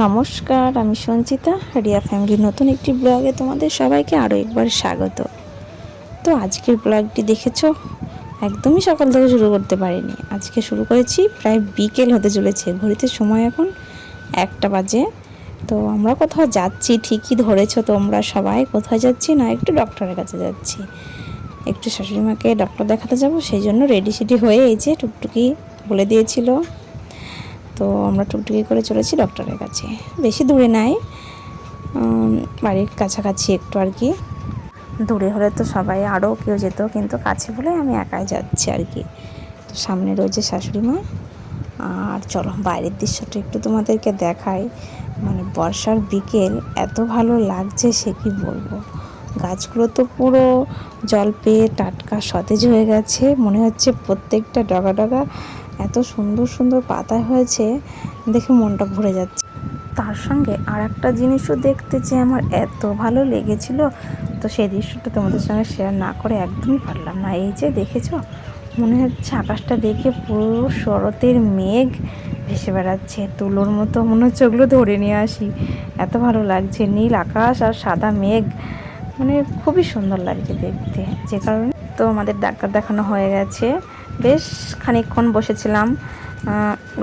নমস্কার, আমি সঞ্চিতা রিয়া ফ্যামিলির নতুন একটি ব্লগে তোমাদের সবাইকে আরও একবার স্বাগত। তো আজকের ব্লগটি দেখেছ? একদমই সকাল থেকে শুরু করতে পারিনি। আজকে শুরু করেছি প্রায় বিকেল হতে চলেছে, ঘড়িতে সময় এখন একটা বাজে। তো আমরা কোথাও যাচ্ছি, ঠিকই ধরেছো তোমরা সবাই, কোথায় যাচ্ছি না, একটু ডক্টরের কাছে যাচ্ছি। একটু শাশুড়ি মাকে ডক্টর দেখাতে যাব, সেই জন্য রেডি সেডি হয়ে এই যে টুকটুকি বলে দিয়েছিল। তো আমরা টুকটুকি করে চলেছি ডক্টরের কাছে। বেশি দূরে নাই। বাড়ির কাছাকাছি একটু আর কি। দূরে হলে তো সবাই আরও কেউ যেত, কিন্তু কাছে বলে আমি একাই যাচ্ছি আর কি। তো সামনে রয়েছে শাশুড়ি মা। আর চলো, বাইরের দৃশ্যটা একটু তোমাদেরকে দেখাই। মানে বর্ষার বিকেল, এত ভালো লাগছে সে কি বলব? গাছগুলো তো পুরো জল পেয়ে টাটকা সতেজ হয়ে গেছে। মনে হচ্ছে প্রত্যেকটা ডগা ডগা এত সুন্দর সুন্দর পাতা হয়েছে, দেখে মনটা ভরে যাচ্ছে। তার সঙ্গে আর একটা জিনিসও দেখতে যে আমার এত ভালো লেগেছিল, তো সেই দৃশ্যটা তোমাদের সঙ্গে শেয়ার না করে একদমই পারলাম না। এই যে দেখেছ, মনে হচ্ছে আকাশটা দেখে পুরো শরতের মেঘ ভেসে বেড়াচ্ছে। তুলোর মতো মনে হচ্ছে ওগুলো ধরে নিয়ে আসি। এত ভালো লাগছে, নীল আকাশ আর সাদা মেঘ। মানে খুবই সুন্দর লাগছে দেখতে। যে কারণে তো আমাদের ডাক্তার দেখানো হয়ে গেছে। বেশ খানিকক্ষণ বসেছিলাম।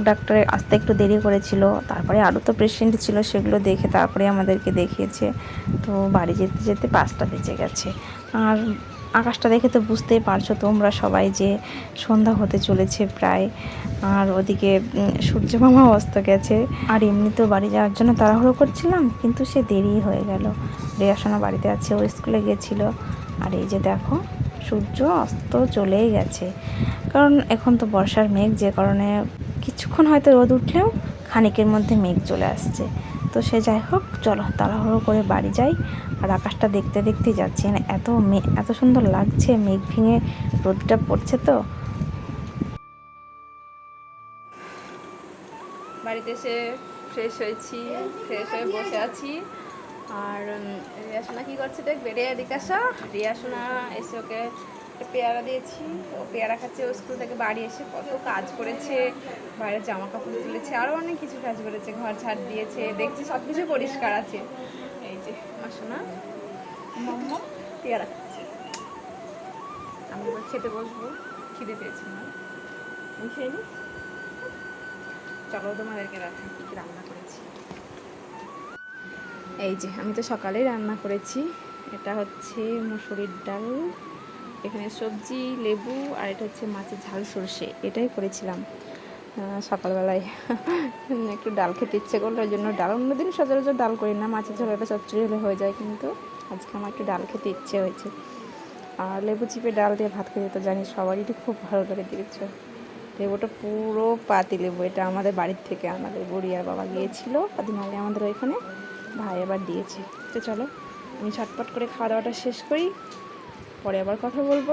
ডাক্তারের আসতে একটু দেরি করেছিল, তারপরে আরও তো পেশেন্ট ছিল, সেগুলো দেখে তারপরে আমাদেরকে দেখিয়েছে। তো বাড়ি যেতে যেতে পাঁচটা বেজে গেছে। আর আকাশটা দেখে তো বুঝতেই পারছ তোমরা সবাই যে সন্ধ্যা হতে চলেছে প্রায়। আর ওদিকে সূর্য মামা অস্ত গেছে। আর এমনিতেও বাড়ি যাওয়ার জন্য তাড়াহুড়ো করছিলাম, কিন্তু সে দেরি হয়ে গেল। রেয়াসোনা বাড়িতে আছে, ও স্কুলে গিয়েছিল আর এই যে দেখো, সূর্য অস্ত চলেই গেছে। কারণ এখন তো বর্ষার মেঘ, যে কারণে কিছুক্ষণ হয়তো রোদ উঠলেও খানিকের মধ্যে মেঘ চলে আসছে। তো সে যাই হোক, চলো তাড়াহুড়ো করে বাড়ি যাই। আর আকাশটা দেখতে দেখতেই যাচ্ছি। মানে এত মে, এত সুন্দর লাগছে, মেঘ ভেঙে রোদটা পড়ছে তো। বাড়িতে এসে ফ্রেশ হয়েছি ফ্রেশ হয়ে বসে আছি। আর রিয়াসোনা কী করছে দেখবে রিয়া আসা রিয়াসোনা এসে ওকে একটা পেয়ারা দিয়েছি। ও পেয়ারা খাচ্ছে, ও স্কুল থেকে বাড়ি এসে কত কাজ করেছে, বাইরে জামা কাপড় তুলেছে আরও অনেক কিছু কাজ করেছে, ঘর ছাড় দিয়েছে, দেখছি সব কিছু পরিষ্কার আছে। এই যে মাসোনা মোমো, পেয়ারা খাচ্ছে। আমি খেতে বসবো, খিদে পেয়েছি না। খেয়ে নিই চলো তোমাদেরকে রাখি কী রান্না করেছি। এই যে, আমি তো সকালেই রান্না করেছি, এটা হচ্ছে মুসুরির ডাল। এখানে সবজি, লেবু আর এটা হচ্ছে মাছের ঝাল সর্ষে। এটাই করেছিলাম। সকালবেলায়। একটু ডাল খেতে ইচ্ছে করল, ওই জন্য ডাল অন্যদিন সচরাচর ডাল করি না। মাছের ঝাল একটা চচ্চড়ি হলে হয়ে যায় কিন্তু আজকে আমার একটু ডাল খেতে ইচ্ছে হয়েছে। আর লেবু চিপে ডাল দিয়ে ভাত খেতে তো জানি সবারই এটা খুব ভালো লাগে দিয়েছে লেবুটা পুরো পাতি লেবু। এটা আমাদের বাড়ির থেকে আমাদের বুড়ি আর বাবা গিয়েছিল। আগে আমাদের ওইখানে। ভাই আবার দিয়েছে। তো চলো, আমি ছটপট করে খাওয়া দাওয়াটা শেষ করি। পরে আবার কথা বলব।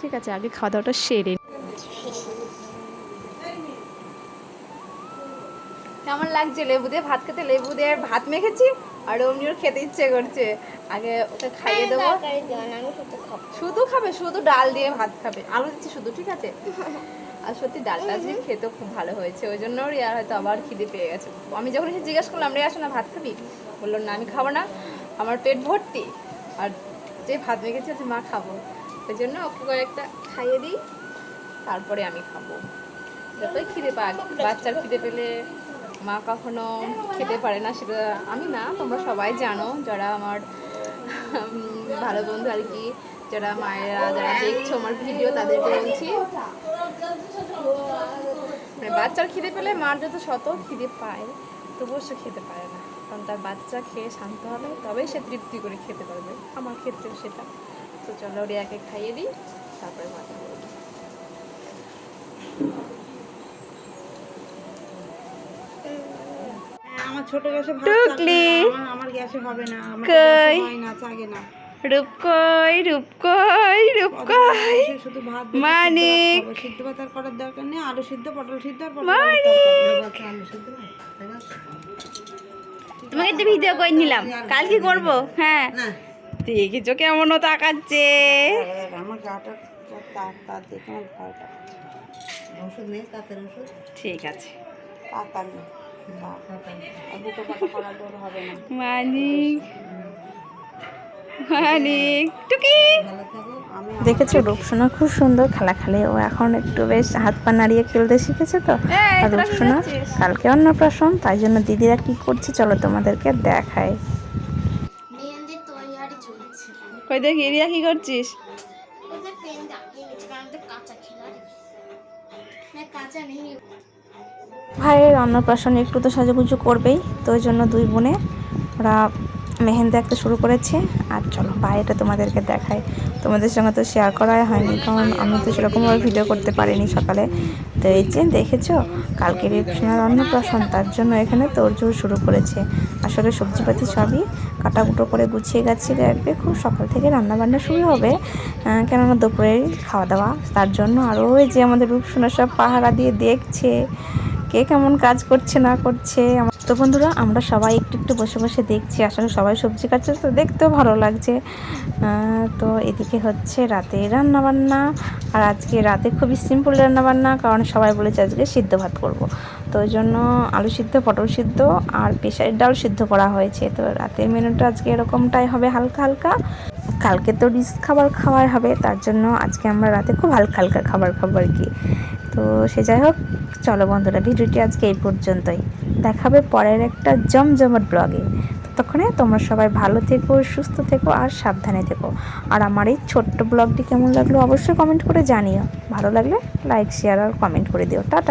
ঠিক আছে, আগে খাওয়া দাওয়াটা সেরে কেমন লাগছে? লেবু দিয়ে ভাত খেতে? লেবু দিয়ে ভাত মেখেছি, আর অমনি ওর খেতে ইচ্ছে করছে। আগে ওকে খাইয়ে দেবো। শুধু খাবে, শুধু ডাল দিয়ে ভাত খাবে। আলু দিচ্ছি শুধু, ঠিক আছে? আর সত্যি ডালটা আজকে খেতেও খুব ভালো হয়েছে, ওই জন্য রিয়ার হয়তো আবার খিদে পেয়ে গেছে। আমি যখন এসে জিজ্ঞেস করলাম, রে, আসো না ভাত খাবি? বলল, না, আমি খাব না। আমার পেট ভর্তি। আর যে ভাত মেখেছে হচ্ছে মা খাব। ওই জন্য ওকে কয়েকটা খাইয়ে দিই, তারপরে আমি খাব। যতই খিদে পাক, বাচ্চার খিদে পেলে মা কখনো খেতে পারে না, সেটা আমি না, তোমরা সবাই জানো, যারা আমার ভালো বন্ধু আর কি, যারা মায়েরা যারা দেখছ আমার ভিডিও, তাদেরকে বলছি মানে বাচ্চার খিদে পেলে মার যত শত খিদে পায়, তবুও সে খেতে পারে না। কারণ তার বাচ্চা খেয়ে শান্ত হবে তবেই সে তৃপ্তি করে খেতে পারবে। আমার ক্ষেত্রেও সেটা। তো চলো রিয়াকে খাইয়ে দিই তারপরে মাথা বলব হ্যাঁ, আমার ছোট গ্যাসে ভাত টুকলি। আমার আমার গ্যাসে হবে না আমার হয় না চাগে না। রূপকই রূপকই রূপকই সে শুধু ভাত বেটে মানিক। সিদ্ধ ভাত আর করার দরকার নেই আলু সিদ্ধ পটল সিদ্ধ আর পটল আলু সিদ্ধ তাই না? তোমাকে একটা ভিডিও করে নিলাম। কাল কি করব হ্যাঁ। দেখেছ কেমন তাকাচ্ছে। ঠিক আছে। মানিক। মানিক টুকি। দেখেছ রূপসোনা খুব সুন্দর খেলা খেলে। ও এখন একটু বেশ হাত পা নাড়িয়ে খেলতে শিখেছে তো। এই, আর রূপসোনা? কালকে অন্নপ্রাশন তাই জন্য দিদিরা কি করছে চলো তোমাদেরকে দেখায়। কই দেখি রিয়া কি করছিস? ভাইয়ের অন্নপ্রাশনে একটু তো সাজুগুজু করবেই তো ওই জন্য দুই বোনে ওরা মেহেন্দি আঁকতে শুরু করেছে। আর চলো, বাইরেটা তোমাদেরকে দেখায় তোমাদের সঙ্গে তো শেয়ার করাই হয়নি, কারণ আমি তো সেরকমভাবে ভিডিও করতে পারিনি সকালে। তো এই যে দেখেছ, কালকে রিপসোনার অন্নপ্রাশন, তার জন্য এখানে তোড়জোড় শুরু করেছে। আসলে সবজিপাতি সবই কাটাকুটো করে গুছিয়ে গাছিয়ে রাখবে, খুব সকাল থেকে রান্নাবান্না শুরু হবে। কেননা দুপুরের খাওয়া দাওয়া তার জন্য আরও ওই যে আমাদের রূপসোনা সব পাহারা দিয়ে দেখছে, কে কেমন কাজ করছে, না করছে তো বন্ধুরা, আমরা সবাই একটু একটু বসে বসে দেখছি। আসলে সবাই সবজি কাটছে, তো দেখতেও ভালো লাগছে। তো এদিকে হচ্ছে রাতে রান্না বান্না আর আজকে রাতে খুবই সিম্পল রান্না বান্না কারণ সবাই বলেছে আজকে সিদ্ধ ভাত করব। তো ওই জন্য আলু সিদ্ধ, পটল সিদ্ধ, আর পেশারের ডাল সিদ্ধ করা হয়েছে। তো রাতের মেনুটা আজকে এরকমটাই হবে, হালকা হালকা। কালকে তো রিচ খাবার খাওয়ার হবে, তার জন্য আজকে আমরা রাতে খুব হালকা হালকা খাবার খাব আর কি। তো সে যাই হোক, চলো বন্ধুরা, ভিডিওটি আজকে এই পর্যন্তই। দেখাবে পরের একটা জমজমাট ব্লগে। ততক্ষণে তোমরা সবাই ভালো থেকো, সুস্থ থেকো আর সাবধানে থেকো। আর আমার এই ছোট্ট ব্লগটি কেমন লাগল অবশ্যই কমেন্ট করে জানিও। ভালো লাগলে লাইক শেয়ার আর কমেন্ট করে দিও। টাটা!